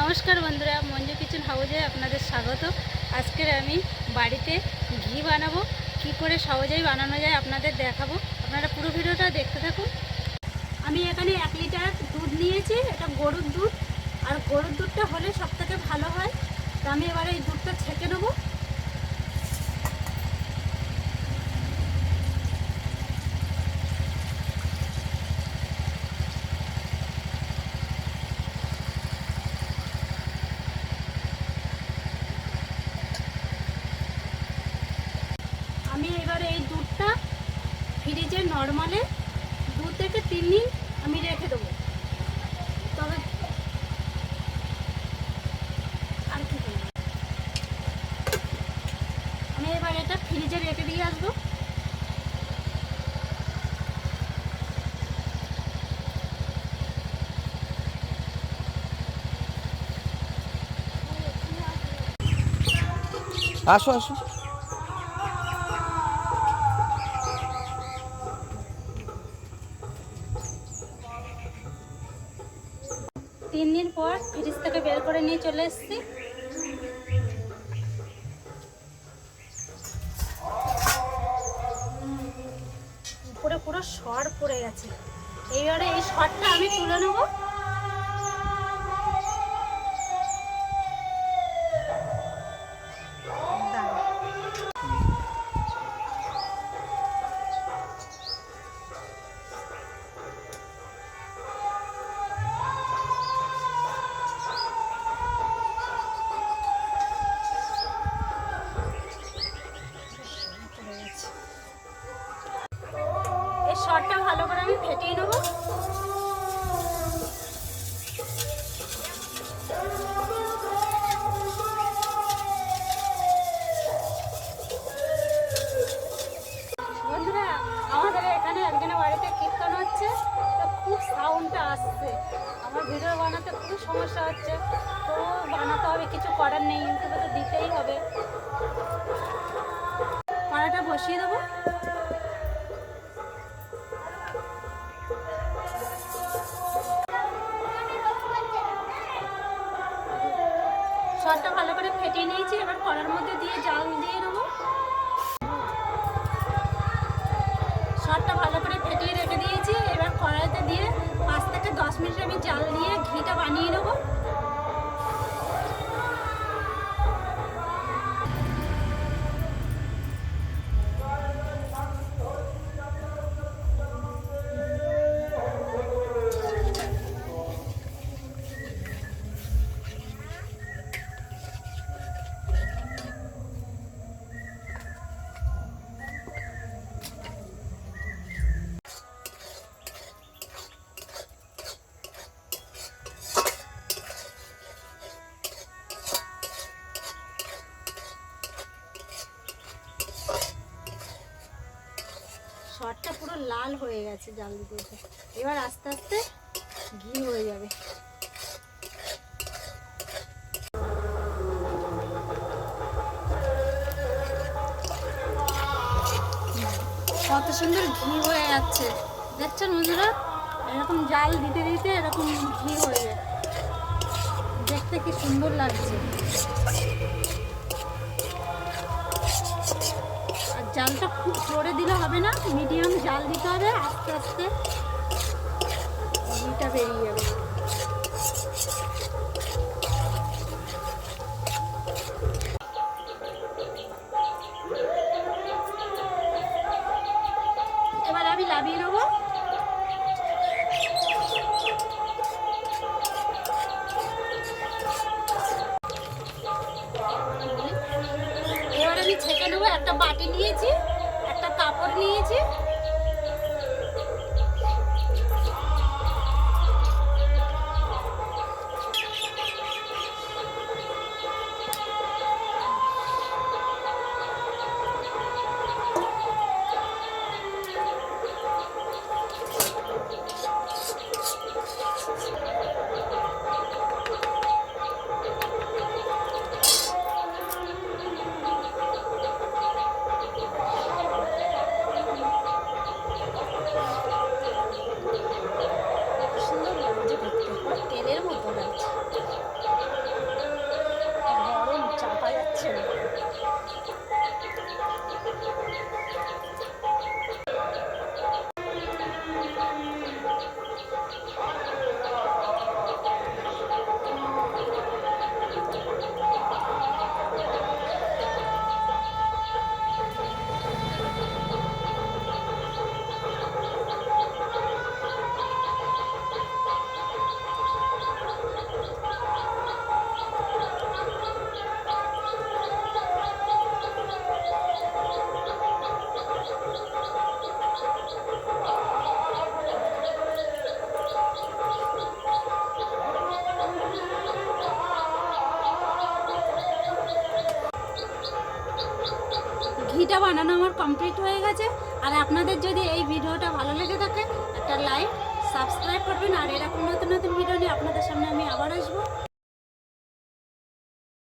নমস্কার বন্ধুরা, মঞ্জু কিচেন হাউজে আপনাদের স্বাগত। আজকের আমি বাড়িতে ঘি বানাবো, কি করে সহজেই বানানো যায় আপনাদের দেখাবো। আপনারা পুরো ভিডিওটা দেখতে থাকুন। আমি এখানে এক লিটার দুধ নিয়েছি, এটা গরুর দুধ। আর গরুর দুধটা হলে সবথেকে ভালো হয়। তো আমি এবার এই দুধটা ছেঁকে নেব। আমি এবারে এই দুধটা ফ্রিজে নর্মালে দু থেকে তিন দিন আমি রেখে দেবো। তবে আর কি? আমি এবার এটা ফ্রিজে রেখে দিয়ে আসব। আসো আসো। তিন দিন পর ফ্রিজ থেকে বের করে নিয়ে চলে এসছি। উপরে পুরো সর পড়ে গেছে। এইবারে এই সরটা আমি তুলে নেব। এই ভালো করে আমি ফেটিয়ে নেব। সাউন্ডটা আসছে। আমার বানাতে খুব সমস্যা হচ্ছে, তো বানাতে হবে, কিছু করার নেই, ইউটিউবে তো দিতেই হবে। কড়াটা বসিয়ে দেবো। সরটা ভালো করে ফেটিয়ে নিয়েছি, এবার কড়ার মধ্যে দিয়ে জাল দিয়ে নেব। সরটা ভালো করে ফেটিয়ে রেখে দিয়েছি, এবার কড়াইতে দিয়ে পাঁচ থেকে দশ মিনিট আমি জাল দিয়ে ঘিটা বানিয়ে নেব। লাল হয়ে গেছে জাল দিতে দিতে। এবার আস্তে আস্তে ঘি হয়ে যাবে। কত সুন্দর ঘি হয়ে যাচ্ছে। দেখছেন বন্ধুরা? এরকম জাল দিতে দিতে এরকম ঘি হয়ে যায় দেখতে কি সুন্দর লাগছে। জালটা খুব জোরে দিলে হবে না মিডিয়াম জাল দিতে হবে আস্তে আস্তে। বেরিয়ে যাবে এবার আমি লাভিয়ে নেব এবার আমি ছেঁকে নেব একটা বাটি নিয়েছি একটা কাপড় নিয়েছি ঘিটা বানানো আমার কমপ্লিট হয়ে গেছে। আর আপনাদের যদি এই ভিডিওটা ভালো লেগে থাকে, একটা লাইক সাবস্ক্রাইব করবেন। আর এরকম নতুন নতুন ভিডিও নিয়ে আপনাদের সামনে আমি আবার আসব।